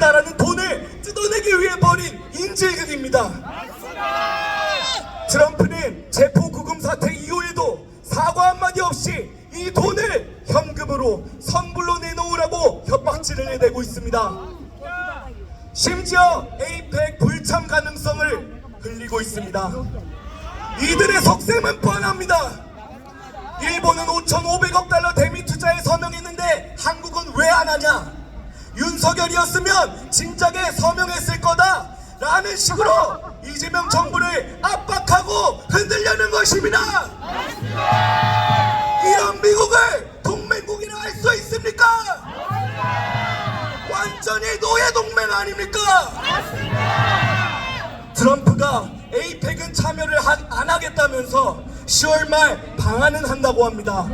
나라는 돈을 뜯어내기 위해 벌인 인질극입니다. 트럼프는 체포 구금 사태 이후에도 사과 한마디 없이 이 돈을 현금으로 선불로 내놓으라고 협박질을 해대고 있습니다. 심지어 에이펙 불참 가능성을 흘리고 있습니다. 이들의 속셈은 뻔합니다. 일본은 5,500억 달러 대미 투자에 서명했는데 한국은 왜 안 하냐? 윤석열이었으면 진작에 서명했을 거다. 라는 식으로 이재명 정부를 압박하고 흔들려는 것입니다. 이런 미국을 동맹국이라 할 수 있습니까? 완전히 노예 동맹 아닙니까? 트럼프가 에이펙은 참여를 하- 안 하겠다면서 10월 말 방한은 한다고 합니다.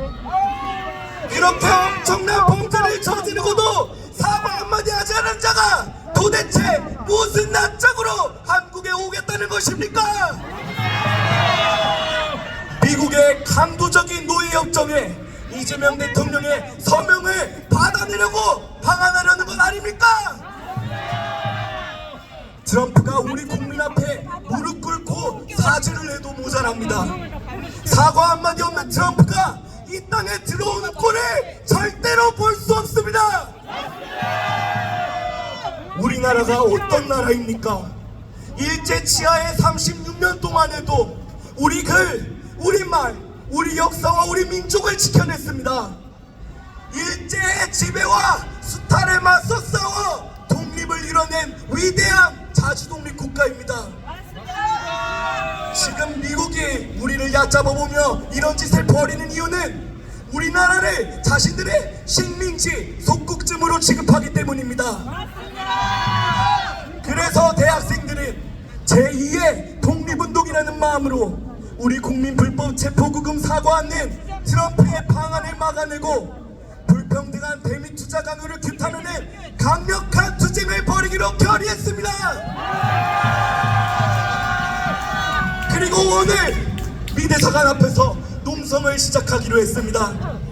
이렇게 엄청난 범죄를 저지르고도 사과 한마디 하지 않은 자가 도대체 무슨 낯짝으로 한국에 오겠다는 것입니까? 미국의 강도적인 노예 협정에 이재명 대통령의 서명을 받아내려고 방한하려는 건 아닙니까? 트럼프가 우리 국민 앞에 무릎 꿇고 사죄를 해도 모자랍니다. 사과 한마디 없는 트럼프가 이 땅에 들어오는 꼴을 절대로 볼 수 없습니다. 우리나라가 어떤 나라입니까? 일제 치하에 36년 동안 해도 우리 글, 우리 말, 우리 역사와 우리 민족을 지켜냈습니다. 일제의 지배와 수탈에 맞서 싸워 독립을 이뤄낸 위대한 자주독립 국가입니다. 지금 미국이 우리를 얕잡아보며 이런 짓을 벌이는 나라를 자신들의 식민지 속국쯤으로 취급하기 때문입니다. 그래서 대학생들은 제2의 독립운동이라는 마음으로 우리 국민 불법 체포구금 사과하는 트럼프의 방안을 막아내고 불평등한 대미 투자 강요를 규탄하는 강력한 투쟁을 벌이기로 결의했습니다. 그리고 오늘 미대사관 앞에서 농성을 시작하기로 했습니다.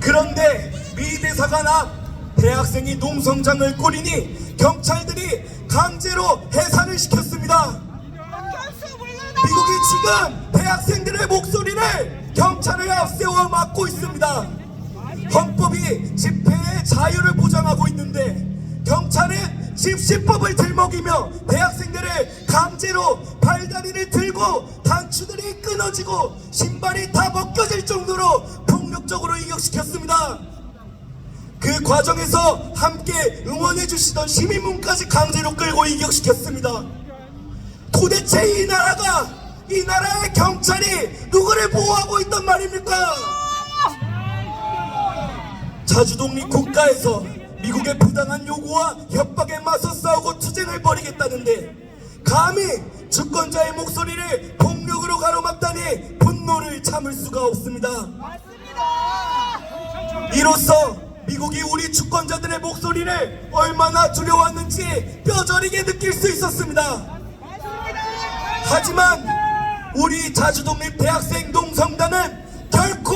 그런데 미 대사관 앞 대학생이 농성장을 꾸리니 경찰들이 강제로 해산을 시켰습니다. 미국이 지금 대학생들의 목소리를 경찰을 앞세워 막고 있습니다. 헌법이 집회의 자유를 보장하고 있는데 경찰은 집시법을 들먹이며 대학생들을 강제로 발다리를 들고 단추들이 끊어지고 신발이 다 벗겨질 정도로 폭력적으로 이격시켰습니다. 그 과정에서 함께 응원해 주시던 시민문까지 강제로 끌고 이격시켰습니다. 도대체 이 나라가 이 나라의 경찰이 누구를 보호하고 있단 말입니까? 자주독립 국가에서 미국의 부당한 요구와 협박에 맞서 싸우고 투쟁을 벌이겠다는데 감히 주권자의 목소리를 폭력으로 가로막다니 분노를 참을 수가 없습니다. 이로써 미국이 우리 주권자들의 목소리를 얼마나 두려워하는지 뼈저리게 느낄 수 있었습니다. 하지만 우리 자주독립 대학생 농성단은 결코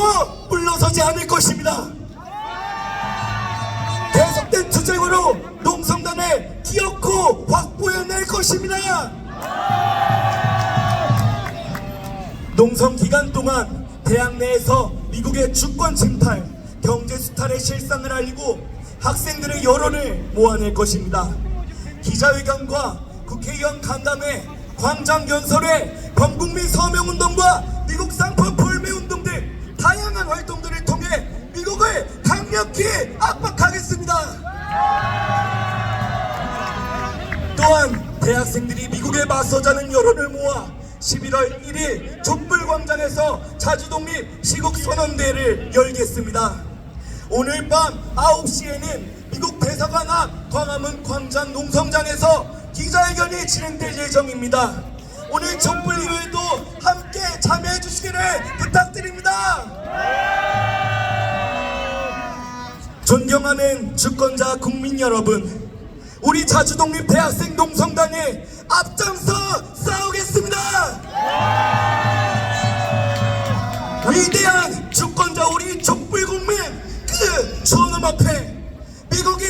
물러서지 않을 것입니다. 계속된 투쟁으로 농성단을 기어코 확보해낼 것입니다. 농성 기간 동안 대학 내에서 미국의 주권 침탈, 경제 수탈의 실상을 알리고 학생들의 여론을 모아낼 것입니다. 기자회견과 국회의원 간담회, 광장 연설회, 범국민 서명운동과 미국 상품 불매운동 등 다양한 활동들을 통해 미국을 강력히 압박하겠습니다. 또한 대학생들이 미국에 맞서자는 여론을 모아 11월 1일 촛불광장에서 자주독립 시국선언대회를 열겠습니다. 오늘 밤 9시에는 미국 대사관 앞 광화문 광장 농성장에서 기자회견이 진행될 예정입니다. 오늘 촛불 이후에도 함께 참여해 주시기를 부탁드립니다. 존경하는 주권자 국민 여러분, 우리 자주독립 대학생 농성단이 앞장서 위대한 주권자 우리 족불국민 그 주원음 앞에 미국이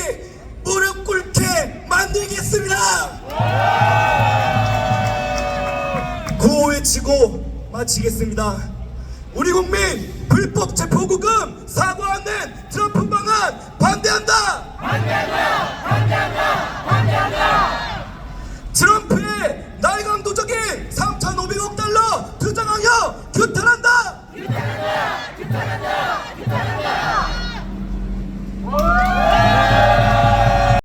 무릎 꿇게 만들겠습니다. 구호외치고 마치겠습니다. 우리 국민 불법 재포구금 사과하는 트럼프 방안 반대한다 반대한다!